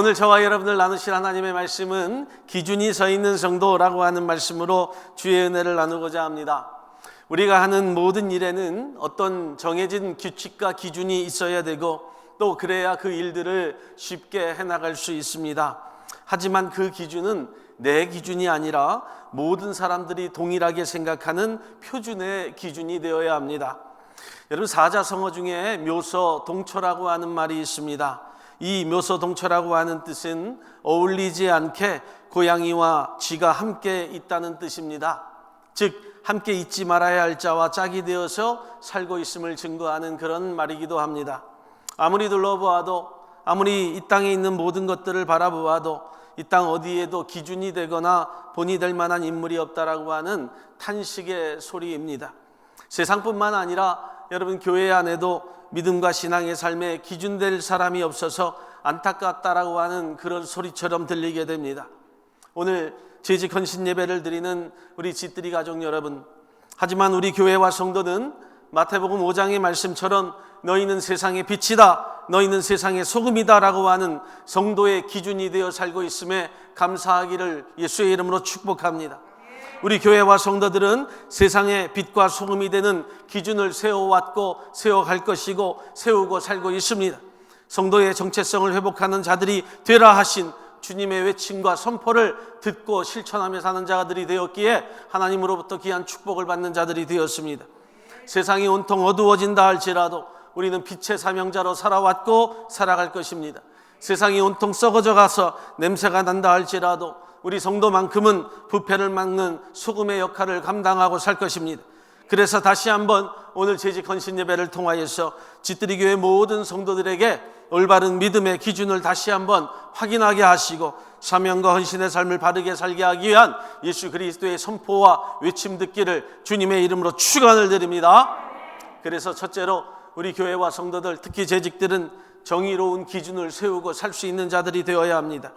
오늘 저와 여러분들 나누실 하나님의 말씀은 기준이 서 있는 성도라고 하는 말씀으로 주의 은혜를 나누고자 합니다. 우리가 하는 모든 일에는 어떤 정해진 규칙과 기준이 있어야 되고 또 그래야 그 일들을 쉽게 해나갈 수 있습니다. 하지만 그 기준은 내 기준이 아니라 모든 사람들이 동일하게 생각하는 표준의 기준이 되어야 합니다. 여러분 사자성어 중에 묘서 동처라고 하는 말이 있습니다. 이 묘서 동처라고 하는 뜻은 어울리지 않게 고양이와 쥐가 함께 있다는 뜻입니다. 즉 함께 있지 말아야 할 자와 짝이 되어서 살고 있음을 증거하는 그런 말이기도 합니다. 아무리 둘러보아도 아무리 이 땅에 있는 모든 것들을 바라보아도 이 땅 어디에도 기준이 되거나 본이 될 만한 인물이 없다라고 하는 탄식의 소리입니다. 세상뿐만 아니라 여러분 교회 안에도 믿음과 신앙의 삶에 기준될 사람이 없어서 안타깝다라고 하는 그런 소리처럼 들리게 됩니다. 오늘 재직 헌신 예배를 드리는 우리 집들이 가족 여러분, 하지만 우리 교회와 성도는 마태복음 5장의 말씀처럼 너희는 세상의 빛이다, 너희는 세상의 소금이다라고 하는 성도의 기준이 되어 살고 있음에 감사하기를 예수의 이름으로 축복합니다. 우리 교회와 성도들은 세상의 빛과 소금이 되는 기준을 세워왔고 세워갈 것이고 세우고 살고 있습니다. 성도의 정체성을 회복하는 자들이 되라 하신 주님의 외침과 선포를 듣고 실천하며 사는 자들이 되었기에 하나님으로부터 귀한 축복을 받는 자들이 되었습니다. 세상이 온통 어두워진다 할지라도 우리는 빛의 사명자로 살아왔고 살아갈 것입니다. 세상이 온통 썩어져 가서 냄새가 난다 할지라도 우리 성도만큼은 부패를 막는 소금의 역할을 감당하고 살 것입니다. 그래서 다시 한번 오늘 재직 헌신 예배를 통하여서 짓들이 교회 모든 성도들에게 올바른 믿음의 기준을 다시 한번 확인하게 하시고 사명과 헌신의 삶을 바르게 살게 하기 위한 예수 그리스도의 선포와 외침 듣기를 주님의 이름으로 축원을 드립니다. 그래서 첫째로 우리 교회와 성도들 특히 재직들은 정의로운 기준을 세우고 살 수 있는 자들이 되어야 합니다.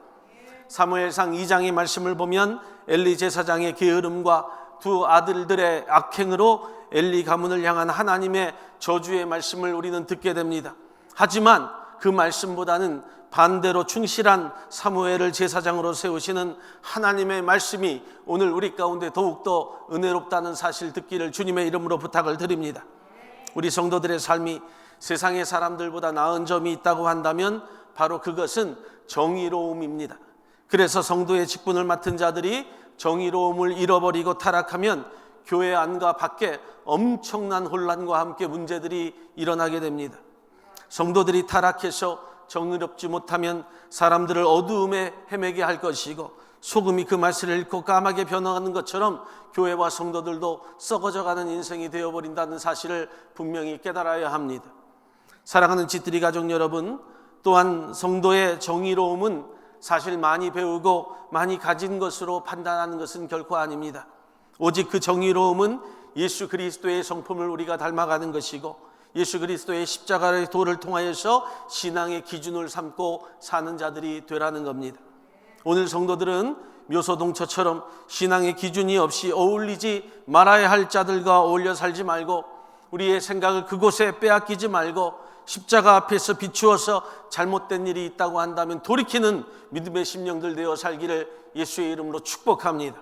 사무엘상 2장의 말씀을 보면 엘리 제사장의 게으름과 두 아들들의 악행으로 엘리 가문을 향한 하나님의 저주의 말씀을 우리는 듣게 됩니다. 하지만 그 말씀보다는 반대로 충실한 사무엘을 제사장으로 세우시는 하나님의 말씀이 오늘 우리 가운데 더욱더 은혜롭다는 사실 듣기를 주님의 이름으로 부탁을 드립니다. 우리 성도들의 삶이 세상의 사람들보다 나은 점이 있다고 한다면 바로 그것은 정의로움입니다. 그래서 성도의 직분을 맡은 자들이 정의로움을 잃어버리고 타락하면 교회 안과 밖에 엄청난 혼란과 함께 문제들이 일어나게 됩니다. 성도들이 타락해서 정의롭지 못하면 사람들을 어두움에 헤매게 할 것이고 소금이 그 맛을 잃고 까맣게 변화하는 것처럼 교회와 성도들도 썩어져가는 인생이 되어버린다는 사실을 분명히 깨달아야 합니다. 사랑하는 지들이 가족 여러분, 또한 성도의 정의로움은 사실 많이 배우고 많이 가진 것으로 판단하는 것은 결코 아닙니다. 오직 그 정의로움은 예수 그리스도의 성품을 우리가 닮아가는 것이고 예수 그리스도의 십자가의 도를 통하여서 신앙의 기준을 삼고 사는 자들이 되라는 겁니다. 오늘 성도들은 묘소동처처럼 신앙의 기준이 없이 어울리지 말아야 할 자들과 어울려 살지 말고 우리의 생각을 그곳에 빼앗기지 말고 십자가 앞에서 비추어서 잘못된 일이 있다고 한다면 돌이키는 믿음의 심령들 되어 살기를 예수의 이름으로 축복합니다.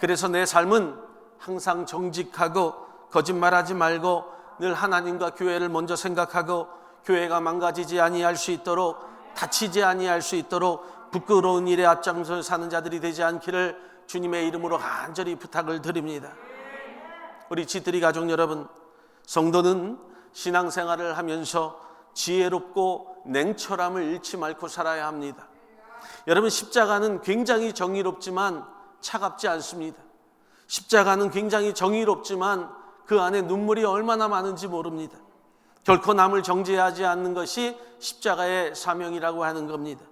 그래서 내 삶은 항상 정직하고 거짓말하지 말고 늘 하나님과 교회를 먼저 생각하고 교회가 망가지지 아니할 수 있도록 다치지 아니할 수 있도록 부끄러운 일에 앞장서 사는 자들이 되지 않기를 주님의 이름으로 간절히 부탁을 드립니다. 우리 지들이 가족 여러분, 성도는 신앙생활을 하면서 지혜롭고 냉철함을 잃지 말고 살아야 합니다. 여러분 십자가는 굉장히 정의롭지만 차갑지 않습니다. 십자가는 굉장히 정의롭지만 그 안에 눈물이 얼마나 많은지 모릅니다. 결코 남을 정죄하지 않는 것이 십자가의 사명이라고 하는 겁니다.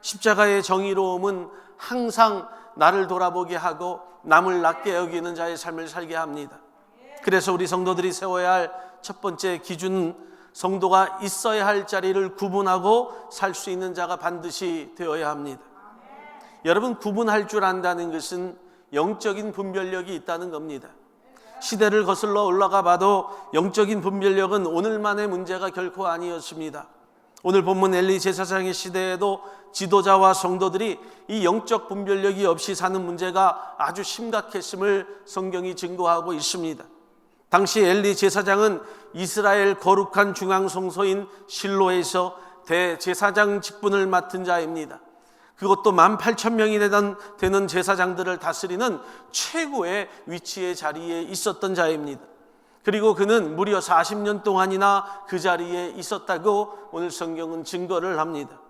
십자가의 정의로움은 항상 나를 돌아보게 하고 남을 낮게 여기는 자의 삶을 살게 합니다. 그래서 우리 성도들이 세워야 할 첫 번째 기준은 성도가 있어야 할 자리를 구분하고 살 수 있는 자가 반드시 되어야 합니다. 여러분 구분할 줄 안다는 것은 영적인 분별력이 있다는 겁니다. 시대를 거슬러 올라가 봐도 영적인 분별력은 오늘만의 문제가 결코 아니었습니다. 오늘 본문 엘리 제사장의 시대에도 지도자와 성도들이 이 영적 분별력이 없이 사는 문제가 아주 심각했음을 성경이 증거하고 있습니다. 당시 엘리 제사장은 이스라엘 거룩한 중앙 성소인 실로에서 대제사장 직분을 맡은 자입니다. 그것도 18,000명이 되던, 되는 제사장들을 다스리는 최고의 위치의 자리에 있었던 자입니다. 그리고 그는 무려 40년 동안이나 그 자리에 있었다고 오늘 성경은 증거를 합니다.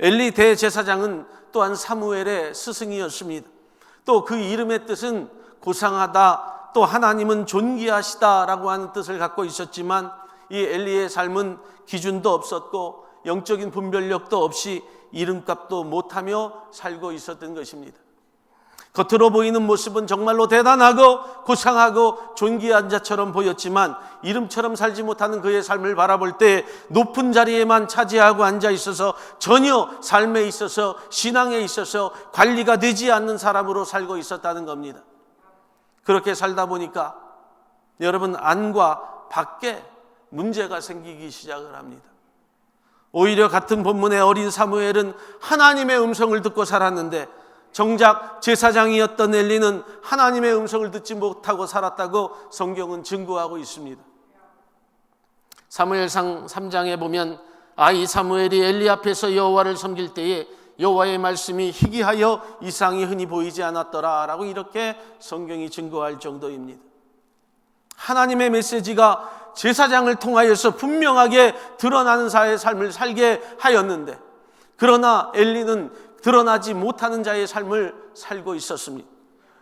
엘리 대제사장은 또한 사무엘의 스승이었습니다. 또 그 이름의 뜻은 고상하다, 또 하나님은 존귀하시다라고 하는 뜻을 갖고 있었지만 이 엘리의 삶은 기준도 없었고 영적인 분별력도 없이 이름값도 못하며 살고 있었던 것입니다. 겉으로 보이는 모습은 정말로 대단하고 고상하고 존귀한 자처럼 보였지만 이름처럼 살지 못하는 그의 삶을 바라볼 때 높은 자리에만 차지하고 앉아 있어서 전혀 삶에 있어서 신앙에 있어서 관리가 되지 않는 사람으로 살고 있었다는 겁니다. 그렇게 살다 보니까 여러분 안과 밖에 문제가 생기기 시작을 합니다. 오히려 같은 본문의 어린 사무엘은 하나님의 음성을 듣고 살았는데 정작 제사장이었던 엘리는 하나님의 음성을 듣지 못하고 살았다고 성경은 증거하고 있습니다. 사무엘상 3장에 보면 아이 사무엘이 엘리 앞에서 여호와를 섬길 때에 여호와의 말씀이 희귀하여 이상이 흔히 보이지 않았더라라고 이렇게 성경이 증거할 정도입니다. 하나님의 메시지가 제사장을 통하여서 분명하게 드러나는 자의 삶을 살게 하였는데 그러나 엘리는 드러나지 못하는 자의 삶을 살고 있었습니다.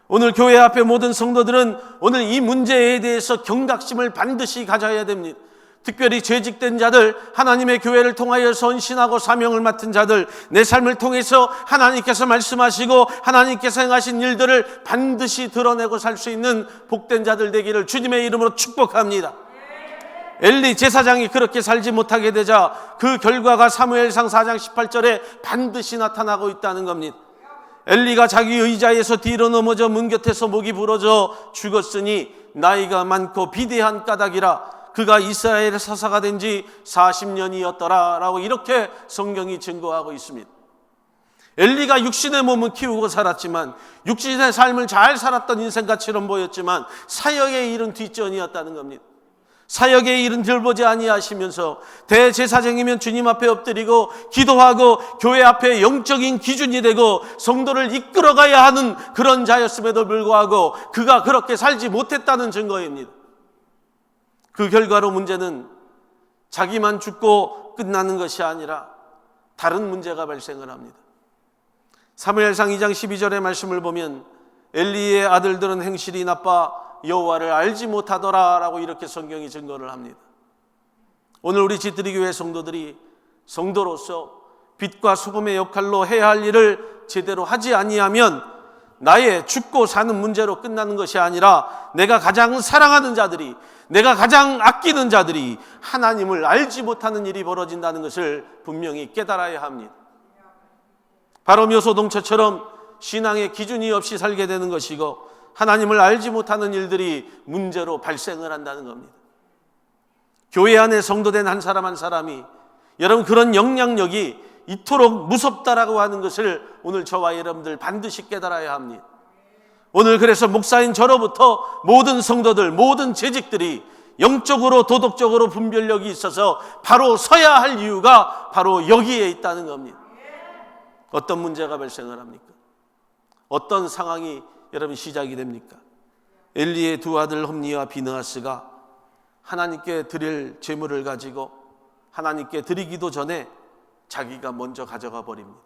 오늘 교회 앞에 모든 성도들은 오늘 이 문제에 대해서 경각심을 반드시 가져야 됩니다. 특별히 죄직된 자들, 하나님의 교회를 통하여 선신하고 사명을 맡은 자들, 내 삶을 통해서 하나님께서 말씀하시고 하나님께서 행하신 일들을 반드시 드러내고 살 수 있는 복된 자들 되기를 주님의 이름으로 축복합니다. 엘리 제사장이 그렇게 살지 못하게 되자 그 결과가 사무엘상 4장 18절에 반드시 나타나고 있다는 겁니다. 엘리가 자기 의자에서 뒤로 넘어져 문 곁에서 목이 부러져 죽었으니 나이가 많고 비대한 까닭이라 그가 이스라엘의 사사가 된 지 40년이었더라 라고 이렇게 성경이 증거하고 있습니다. 엘리가 육신의 몸은 키우고 살았지만 육신의 삶을 잘 살았던 인생같이는 보였지만 사역의 일은 뒷전이었다는 겁니다. 사역의 일은 들보지 아니하시면서 대제사장이면 주님 앞에 엎드리고 기도하고 교회 앞에 영적인 기준이 되고 성도를 이끌어가야 하는 그런 자였음에도 불구하고 그가 그렇게 살지 못했다는 증거입니다. 그 결과로 문제는 자기만 죽고 끝나는 것이 아니라 다른 문제가 발생을 합니다. 사무엘상 2장 12절의 말씀을 보면 엘리의 아들들은 행실이 나빠 여호와를 알지 못하더라라고 이렇게 성경이 증거를 합니다. 오늘 우리 지드리 교회 성도들이 성도로서 빛과 소금의 역할로 해야 할 일을 제대로 하지 아니하면 나의 죽고 사는 문제로 끝나는 것이 아니라 내가 가장 사랑하는 자들이 내가 가장 아끼는 자들이 하나님을 알지 못하는 일이 벌어진다는 것을 분명히 깨달아야 합니다. 바로 묘소동처처럼 신앙의 기준이 없이 살게 되는 것이고 하나님을 알지 못하는 일들이 문제로 발생을 한다는 겁니다. 교회 안에 성도된 한 사람 한 사람이 여러분 그런 영향력이 이토록 무섭다라고 하는 것을 오늘 저와 여러분들 반드시 깨달아야 합니다. 오늘 그래서 목사인 저로부터 모든 성도들, 모든 재직들이 영적으로 도덕적으로 분별력이 있어서 바로 서야 할 이유가 바로 여기에 있다는 겁니다. 어떤 문제가 발생을 합니까? 어떤 상황이 여러분 시작이 됩니까? 엘리의 두 아들 홈니와 비느하스가 하나님께 드릴 제물을 가지고 하나님께 드리기도 전에 자기가 먼저 가져가 버립니다.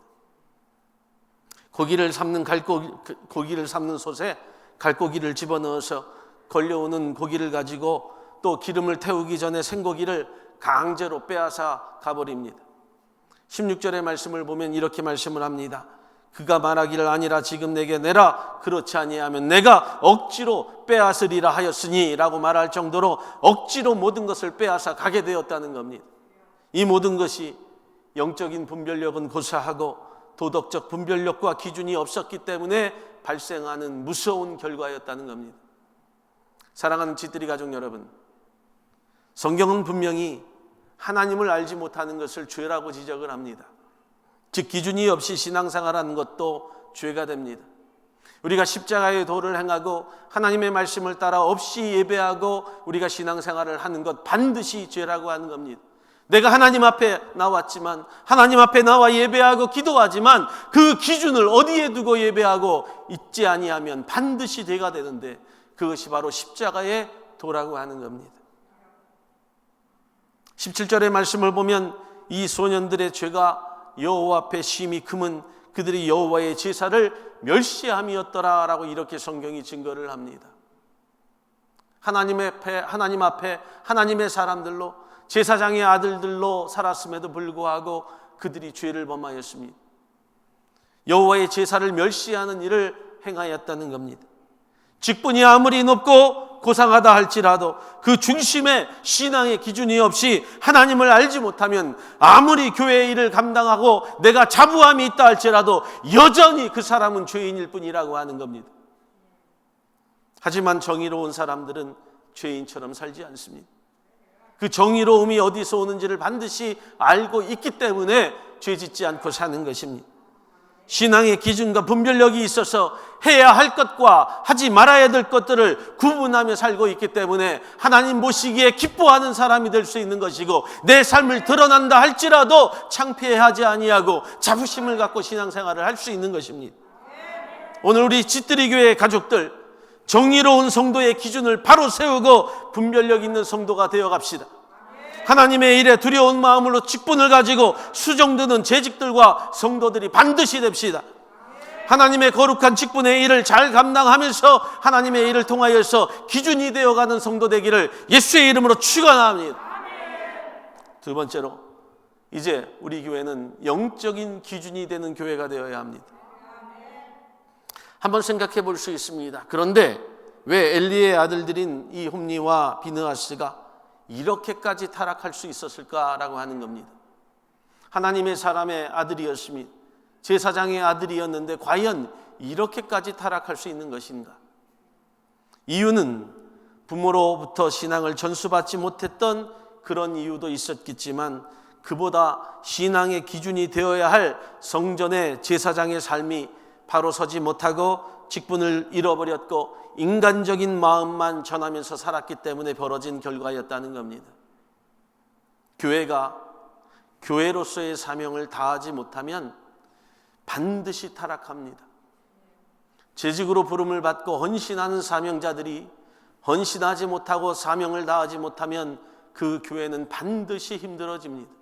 고기를 삶는 갈고기, 고기를 삶는 솥에 갈고기를 집어넣어서 걸려오는 고기를 가지고 또 기름을 태우기 전에 생고기를 강제로 빼앗아 가버립니다. 16절의 말씀을 보면 이렇게 말씀을 합니다. 그가 말하기를 아니라 지금 내게 내라 그렇지 아니하면 내가 억지로 빼앗으리라 하였으니라고 말할 정도로 억지로 모든 것을 빼앗아 가게 되었다는 겁니다. 이 모든 것이 영적인 분별력은 고사하고 도덕적 분별력과 기준이 없었기 때문에 발생하는 무서운 결과였다는 겁니다. 사랑하는 지들이 가족 여러분, 성경은 분명히 하나님을 알지 못하는 것을 죄라고 지적을 합니다. 즉 기준이 없이 신앙생활하는 것도 죄가 됩니다. 우리가 십자가의 도를 행하고 하나님의 말씀을 따라 없이 예배하고 우리가 신앙생활을 하는 것 반드시 죄라고 하는 겁니다. 내가 하나님 앞에 나왔지만 하나님 앞에 나와 예배하고 기도하지만 그 기준을 어디에 두고 예배하고 있지 아니하면 반드시 죄가 되는데 그것이 바로 십자가의 도라고 하는 겁니다. 17절의 말씀을 보면 이 소년들의 죄가 여호와 앞에 심히 금은 그들이 여호와의 제사를 멸시함이었더라라고 이렇게 성경이 증거를 합니다. 하나님 앞에 하나님 앞에 하나님의 사람들로 제사장의 아들들로 살았음에도 불구하고 그들이 죄를 범하였습니다. 여호와의 제사를 멸시하는 일을 행하였다는 겁니다. 직분이 아무리 높고 고상하다 할지라도 그 중심에 신앙의 기준이 없이 하나님을 알지 못하면 아무리 교회의 일을 감당하고 내가 자부함이 있다 할지라도 여전히 그 사람은 죄인일 뿐이라고 하는 겁니다. 하지만 정의로운 사람들은 죄인처럼 살지 않습니다. 그 정의로움이 어디서 오는지를 반드시 알고 있기 때문에 죄 짓지 않고 사는 것입니다. 신앙의 기준과 분별력이 있어서 해야 할 것과 하지 말아야 될 것들을 구분하며 살고 있기 때문에 하나님 보시기에 기뻐하는 사람이 될 수 있는 것이고 내 삶을 드러난다 할지라도 창피해하지 아니하고 자부심을 갖고 신앙생활을 할 수 있는 것입니다. 오늘 우리 짓들이 교회 가족들 정의로운 성도의 기준을 바로 세우고 분별력 있는 성도가 되어 갑시다. 하나님의 일에 두려운 마음으로 직분을 가지고 수정드는 재직들과 성도들이 반드시 됩시다. 하나님의 거룩한 직분의 일을 잘 감당하면서 하나님의 일을 통하여서 기준이 되어가는 성도 되기를 예수의 이름으로 축원합니다. 두 번째로 이제 우리 교회는 영적인 기준이 되는 교회가 되어야 합니다. 한번 생각해 볼 수 있습니다. 그런데 왜 엘리의 아들들인 이 홈리와 비느하스가 이렇게까지 타락할 수 있었을까라고 하는 겁니다. 하나님의 사람의 아들이었습니다. 제사장의 아들이었는데 과연 이렇게까지 타락할 수 있는 것인가? 이유는 부모로부터 신앙을 전수받지 못했던 그런 이유도 있었겠지만 그보다 신앙의 기준이 되어야 할 성전의 제사장의 삶이 바로 서지 못하고 직분을 잃어버렸고 인간적인 마음만 전하면서 살았기 때문에 벌어진 결과였다는 겁니다. 교회가 교회로서의 사명을 다하지 못하면 반드시 타락합니다. 재직으로 부름을 받고 헌신하는 사명자들이 헌신하지 못하고 사명을 다하지 못하면 그 교회는 반드시 힘들어집니다.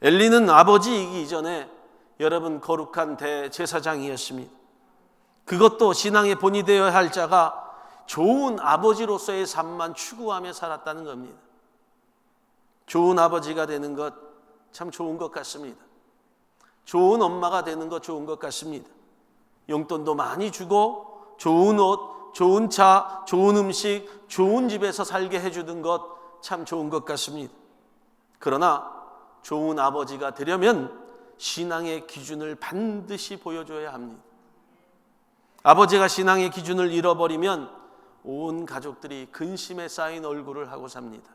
엘리는 아버지 이기 이전에 여러분 거룩한 대제사장이었습니다. 그것도 신앙의 본이 되어야 할 자가 좋은 아버지로서의 삶만 추구하며 살았다는 겁니다. 좋은 아버지가 되는 것 참 좋은 것 같습니다. 좋은 엄마가 되는 것 좋은 것 같습니다. 용돈도 많이 주고 좋은 옷, 좋은 차, 좋은 음식, 좋은 집에서 살게 해주는 것 참 좋은 것 같습니다. 그러나 좋은 아버지가 되려면 신앙의 기준을 반드시 보여줘야 합니다. 아버지가 신앙의 기준을 잃어버리면 온 가족들이 근심에 쌓인 얼굴을 하고 삽니다.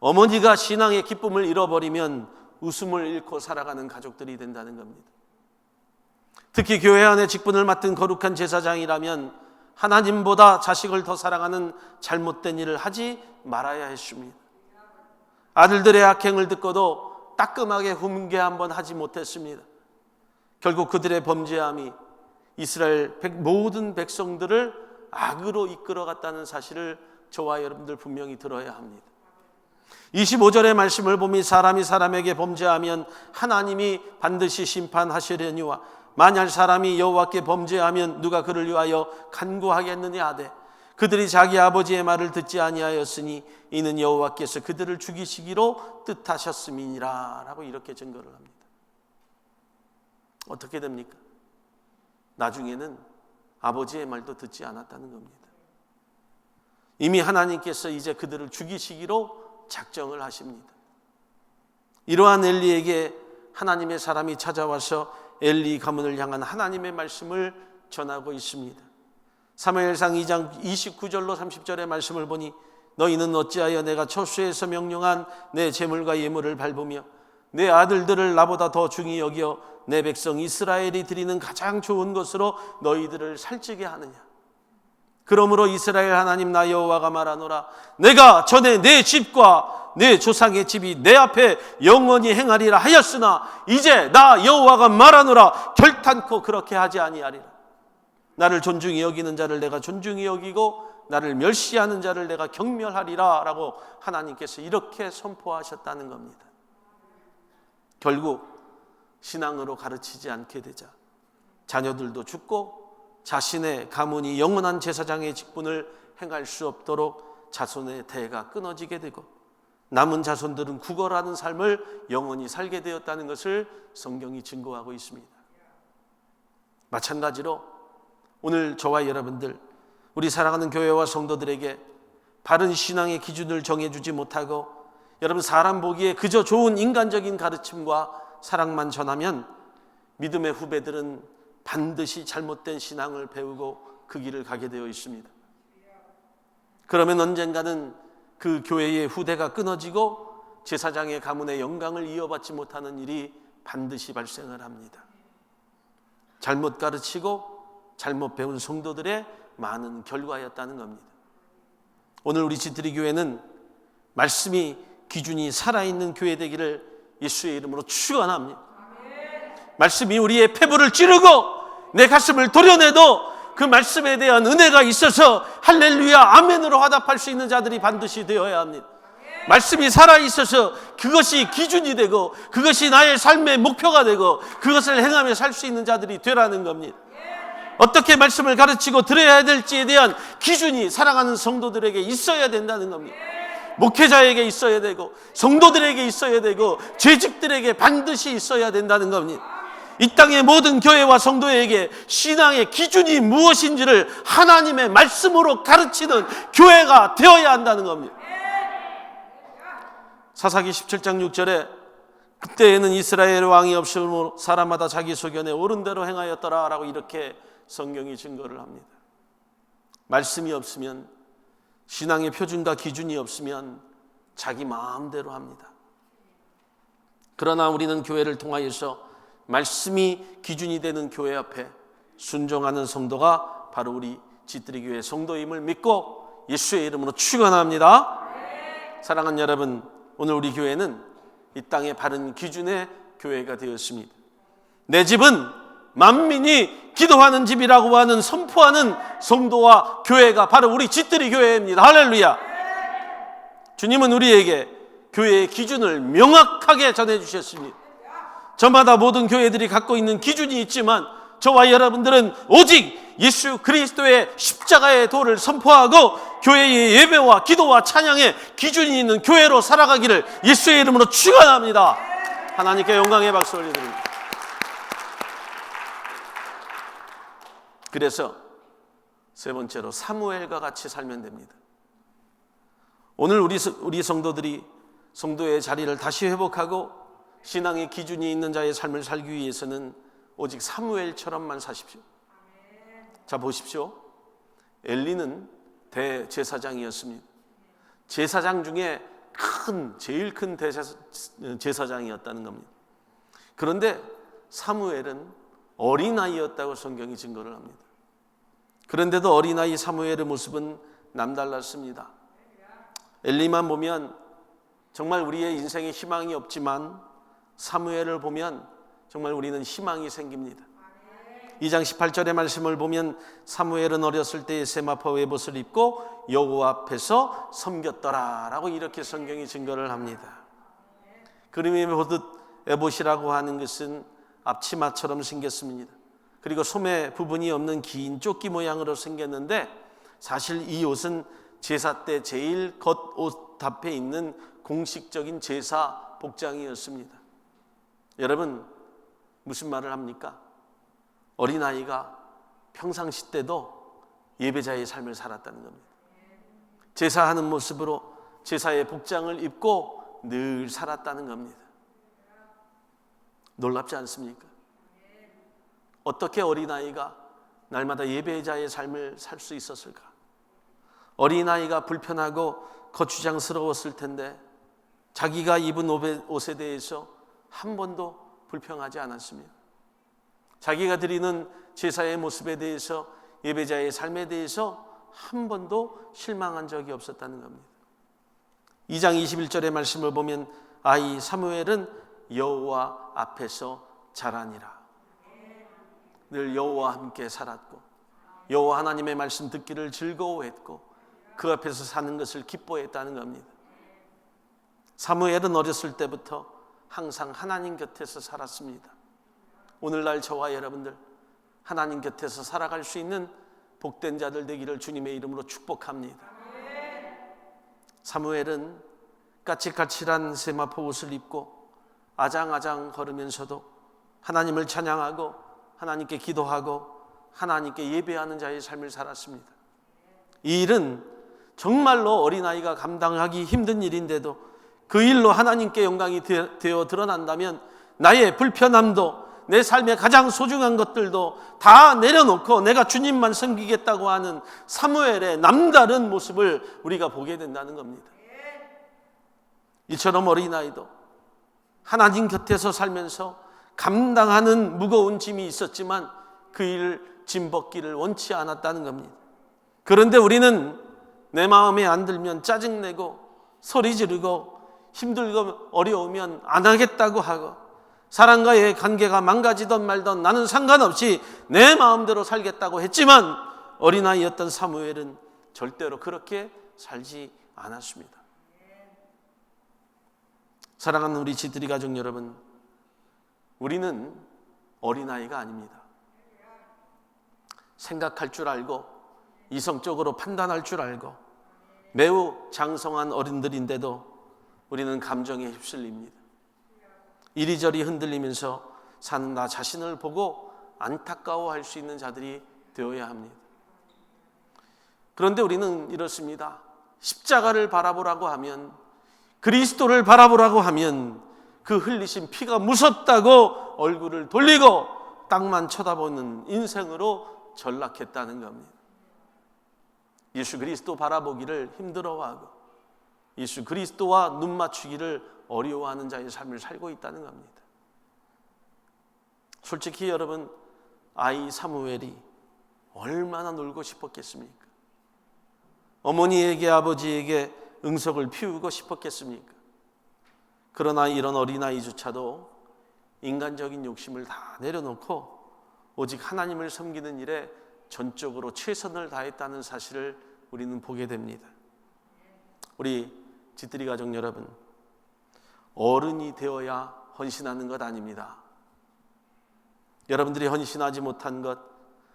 어머니가 신앙의 기쁨을 잃어버리면 웃음을 잃고 살아가는 가족들이 된다는 겁니다. 특히 교회 안에 직분을 맡은 거룩한 제사장이라면 하나님보다 자식을 더 사랑하는 잘못된 일을 하지 말아야 했습니다. 아들들의 악행을 듣고도 따끔하게 훈계 한번 하지 못했습니다. 결국 그들의 범죄함이 이스라엘 모든 백성들을 악으로 이끌어갔다는 사실을 저와 여러분들 분명히 들어야 합니다. 25절의 말씀을 보면 사람이 사람에게 범죄하면 하나님이 반드시 심판하시려니와 만약 사람이 여호와께 범죄하면 누가 그를 위하여 간구하겠느냐 하되 그들이 자기 아버지의 말을 듣지 아니하였으니 이는 여호와께서 그들을 죽이시기로 뜻하셨음이니라라고 이렇게 증거를 합니다. 어떻게 됩니까? 나중에는 아버지의 말도 듣지 않았다는 겁니다. 이미 하나님께서 이제 그들을 죽이시기로 작정을 하십니다. 이러한 엘리에게 하나님의 사람이 찾아와서 엘리 가문을 향한 하나님의 말씀을 전하고 있습니다. 사무엘상 2장 29절로 30절의 말씀을 보니 너희는 어찌하여 내가 초수에서 명령한 내 재물과 예물을 밟으며 내 아들들을 나보다 더 중히 여겨 내 백성 이스라엘이 드리는 가장 좋은 것으로 너희들을 살찌게 하느냐? 그러므로 이스라엘 하나님 나 여호와가 말하노라. 내가 전에 내 집과 내 조상의 집이 내 앞에 영원히 행하리라 하였으나 이제 나 여호와가 말하노라. 결탄코 그렇게 하지 아니하리라 나를 존중히 여기는 자를 내가 존중히 여기고 나를 멸시하는 자를 내가 경멸하리라 라고 하나님께서 이렇게 선포하셨다는 겁니다. 결국 신앙으로 가르치지 않게 되자 자녀들도 죽고 자신의 가문이 영원한 제사장의 직분을 행할 수 없도록 자손의 대가 끊어지게 되고 남은 자손들은 구걸하는 삶을 영원히 살게 되었다는 것을 성경이 증거하고 있습니다. 마찬가지로 오늘 저와 여러분들 우리 사랑하는 교회와 성도들에게 바른 신앙의 기준을 정해주지 못하고 여러분 사람 보기에 그저 좋은 인간적인 가르침과 사랑만 전하면 믿음의 후배들은 반드시 잘못된 신앙을 배우고 그 길을 가게 되어 있습니다. 그러면 언젠가는 그 교회의 후대가 끊어지고 제사장의 가문의 영광을 이어받지 못하는 일이 반드시 발생을 합니다. 잘못 가르치고 잘못 배운 성도들의 많은 결과였다는 겁니다. 오늘 우리 지트리 교회는 말씀이 기준이 살아있는 교회 되기를 예수의 이름으로 축원합니다. 말씀이 우리의 폐부를 찌르고 내 가슴을 도려내도 그 말씀에 대한 은혜가 있어서 할렐루야 아멘으로 화답할 수 있는 자들이 반드시 되어야 합니다. 말씀이 살아 있어서 그것이 기준이 되고 그것이 나의 삶의 목표가 되고 그것을 행하며 살 수 있는 자들이 되라는 겁니다. 어떻게 말씀을 가르치고 들어야 될지에 대한 기준이 사랑하는 성도들에게 있어야 된다는 겁니다. 목회자에게 있어야 되고 성도들에게 있어야 되고 재직들에게 반드시 있어야 된다는 겁니다. 이 땅의 모든 교회와 성도에게 신앙의 기준이 무엇인지를 하나님의 말씀으로 가르치는 교회가 되어야 한다는 겁니다. 사사기 17장 6절에 그때에는 이스라엘 왕이 없으므로 사람마다 자기 소견에 옳은 대로 행하였더라라고 이렇게 성경이 증거를 합니다. 말씀이 없으면 신앙의 표준과 기준이 없으면 자기 마음대로 합니다. 그러나 우리는 교회를 통하여서 말씀이 기준이 되는 교회 앞에 순종하는 성도가 바로 우리 지트리 교회 성도임을 믿고 예수의 이름으로 축원합니다. 사랑하는 여러분, 오늘 우리 교회는 이 땅의 바른 기준의 교회가 되었습니다. 내 집은 만민이 기도하는 집이라고 하는 선포하는 성도와 교회가 바로 우리 짓들이 교회입니다. 할렐루야. 주님은 우리에게 교회의 기준을 명확하게 전해 주셨습니다. 저마다 모든 교회들이 갖고 있는 기준이 있지만 저와 여러분들은 오직 예수 그리스도의 십자가의 도를 선포하고 교회의 예배와 기도와 찬양의 기준이 있는 교회로 살아가기를 예수의 이름으로 축원합니다. 하나님께 영광의 박수 올려드립니다. 그래서 세 번째로 사무엘과 같이 살면 됩니다. 오늘 우리 우리 성도들이 성도의 자리를 다시 회복하고 신앙의 기준이 있는 자의 삶을 살기 위해서는 오직 사무엘처럼만 사십시오. 자 보십시오. 엘리는 대제사장이었습니다. 제사장 중에 큰 제일 큰 제사장이었다는 겁니다. 그런데 사무엘은 어린아이였다고 성경이 증거를 합니다. 그런데도 어린아이 사무엘의 모습은 남달랐습니다. 엘리만 보면 정말 우리의 인생에 희망이 없지만 사무엘을 보면 정말 우리는 희망이 생깁니다. 2장 18절의 말씀을 보면 사무엘은 어렸을 때에 세마포 외봇을 입고 여호와 앞에서 섬겼더라라고 이렇게 성경이 증거를 합니다. 그림에 보듯 에봇이라고 하는 것은 앞치마처럼 생겼습니다. 그리고 소매 부분이 없는 긴 조끼 모양으로 생겼는데 사실 이 옷은 제사 때 제일 겉옷 앞에 있는 공식적인 제사 복장이었습니다. 여러분 무슨 말을 합니까? 어린아이가 평상시 때도 예배자의 삶을 살았다는 겁니다. 제사하는 모습으로 제사의 복장을 입고 늘 살았다는 겁니다. 놀랍지 않습니까? 어떻게 어린아이가 날마다 예배자의 삶을 살 수 있었을까? 어린아이가 불편하고 거추장스러웠을 텐데 자기가 입은 옷에- 대해서 한 번도 불평하지 않았습니다. 자기가 드리는 제사의 모습에 대해서 예배자의 삶에 대해서 한 번도 실망한 적이 없었다는 겁니다. 2장 21절의 말씀을 보면 아이 사무엘은 여호와 앞에서 자라니라. 늘 여호와 함께 살았고 여호와 하나님의 말씀 듣기를 즐거워했고 그 앞에서 사는 것을 기뻐했다는 겁니다. 사무엘은 어렸을 때부터 항상 하나님 곁에서 살았습니다. 오늘날 저와 여러분들 하나님 곁에서 살아갈 수 있는 복된 자들 되기를 주님의 이름으로 축복합니다. 사무엘은 까칠까칠한 세마포 옷을 입고 아장아장 걸으면서도 하나님을 찬양하고 하나님께 기도하고 하나님께 예배하는 자의 삶을 살았습니다. 이 일은 정말로 어린아이가 감당하기 힘든 일인데도 그 일로 하나님께 영광이 되- 되어 드러난다면 나의 불편함도 내 삶의 가장 소중한 것들도 다 내려놓고 내가 주님만 섬기겠다고 하는 사무엘의 남다른 모습을 우리가 보게 된다는 겁니다. 이처럼 어린아이도 하나님 곁에서 살면서 감당하는 무거운 짐이 있었지만 그일짐 벗기를 원치 않았다는 겁니다. 그런데 우리는 내 마음에 안 들면 짜증내고 소리 지르고 힘들고 어려우면 안 하겠다고 하고 사람과의 관계가 망가지던 말던 나는 상관없이 내 마음대로 살겠다고 했지만 어린아이였던 사무엘은 절대로 그렇게 살지 않았습니다. 사랑하는 우리 지드리 가족 여러분, 우리는 어린아이가 아닙니다. 생각할 줄 알고 이성적으로 판단할 줄 알고 매우 장성한 어른들인데도 우리는 감정에 휩쓸립니다. 이리저리 흔들리면서 사는 나 자신을 보고 안타까워할 수 있는 자들이 되어야 합니다. 그런데 우리는 이렇습니다. 십자가를 바라보라고 하면 그리스도를 바라보라고 하면 그 흘리신 피가 무섭다고 얼굴을 돌리고 땅만 쳐다보는 인생으로 전락했다는 겁니다. 예수 그리스도 바라보기를 힘들어하고 예수 그리스도와 눈 맞추기를 어려워하는 자의 삶을 살고 있다는 겁니다. 솔직히 여러분 아이 사무엘이 얼마나 놀고 싶었겠습니까? 어머니에게 아버지에게 응석을 피우고 싶었겠습니까? 그러나 이런 어린아이조차도 인간적인 욕심을 다 내려놓고 오직 하나님을 섬기는 일에 전적으로 최선을 다했다는 사실을 우리는 보게 됩니다. 우리 지뜨리 가족 여러분, 어른이 되어야 헌신하는 것 아닙니다. 여러분들이 헌신하지 못한 것,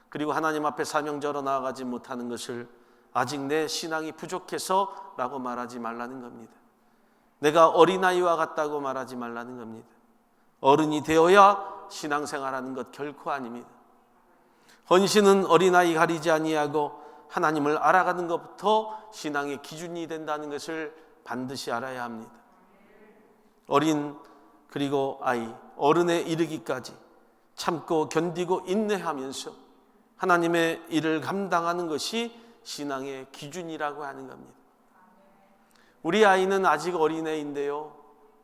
그리고 하나님 앞에 사명자로 나아가지 못하는 것을 아직 내 신앙이 부족해서 라고 말하지 말라는 겁니다. 내가 어린아이와 같다고 말하지 말라는 겁니다. 어른이 되어야 신앙생활하는 것 결코 아닙니다. 헌신은 어린아이 가리지 아니하고 하나님을 알아가는 것부터 신앙의 기준이 된다는 것을 반드시 알아야 합니다. 어린 그리고 아이 어른에 이르기까지 참고 견디고 인내하면서 하나님의 일을 감당하는 것이 신앙의 기준이라고 하는 겁니다. 우리 아이는 아직 어린애인데요.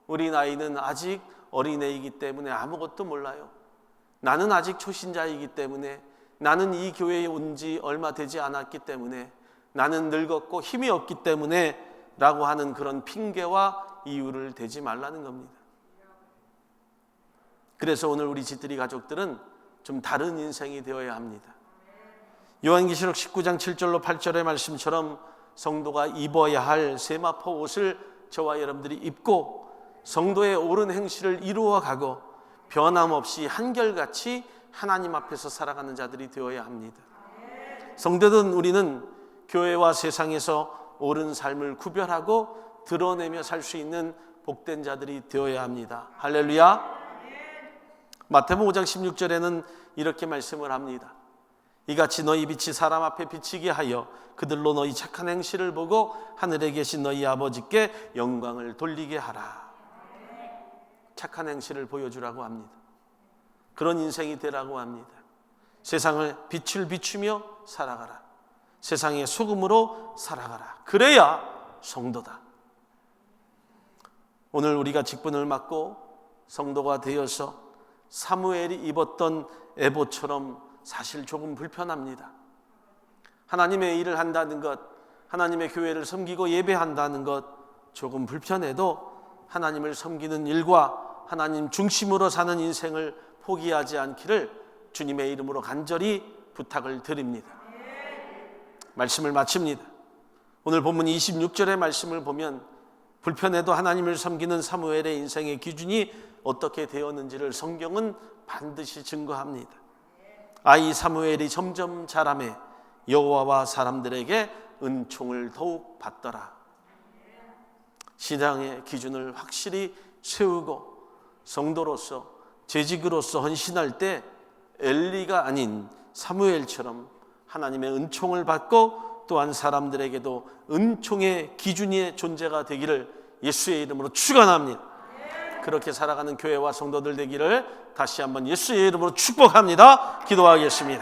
우리 나이는 아직 어린애이기 때문에 아무것도 몰라요. 나는 아직 초신자이기 때문에 나는 이 교회에 온 지 얼마 되지 않았기 때문에 나는 늙었고 힘이 없기 때문에 라고 하는 그런 핑계와 이유를 대지 말라는 겁니다. 그래서 오늘 우리 집들이 가족들은 좀 다른 인생이 되어야 합니다. 요한계시록 19장 7절로 8절의 말씀처럼 성도가 입어야 할 세마포 옷을 저와 여러분들이 입고 성도의 옳은 행실을 이루어 가고 변함없이 한결같이 하나님 앞에서 살아가는 자들이 되어야 합니다. 성도든 우리는 교회와 세상에서 옳은 삶을 구별하고 드러내며 살 수 있는 복된 자들이 되어야 합니다. 할렐루야. 마태복음 5장 16절에는 이렇게 말씀을 합니다. 이같이 너희 빛이 사람 앞에 비치게 하여 그들로 너희 착한 행실을 보고 하늘에 계신 너희 아버지께 영광을 돌리게 하라. 착한 행실을 보여주라고 합니다. 그런 인생이 되라고 합니다. 세상을 빛을 비추며 살아가라. 세상의 소금으로 살아가라. 그래야 성도다. 오늘 우리가 직분을 맡고 성도가 되어서 사무엘이 입었던 에보처럼 사실 조금 불편합니다. 하나님의 일을 한다는 것, 하나님의 교회를 섬기고 예배한다는 것 조금 불편해도 하나님을 섬기는 일과 하나님 중심으로 사는 인생을 포기하지 않기를 주님의 이름으로 간절히 부탁을 드립니다. 말씀을 마칩니다. 오늘 본문 26절의 말씀을 보면 불편해도 하나님을 섬기는 사무엘의 인생의 기준이 어떻게 되었는지를 성경은 반드시 증거합니다. 아이 사무엘이 점점 자라매 여호와와 사람들에게 은총을 더욱 받더라. 신앙의 기준을 확실히 세우고 성도로서 재직으로서 헌신할 때 엘리가 아닌 사무엘처럼 하나님의 은총을 받고 또한 사람들에게도 은총의 기준의 존재가 되기를 예수의 이름으로 축원합니다. 그렇게 살아가는 교회와 성도들 되기를 다시 한번 예수의 이름으로 축복합니다. 기도하겠습니다.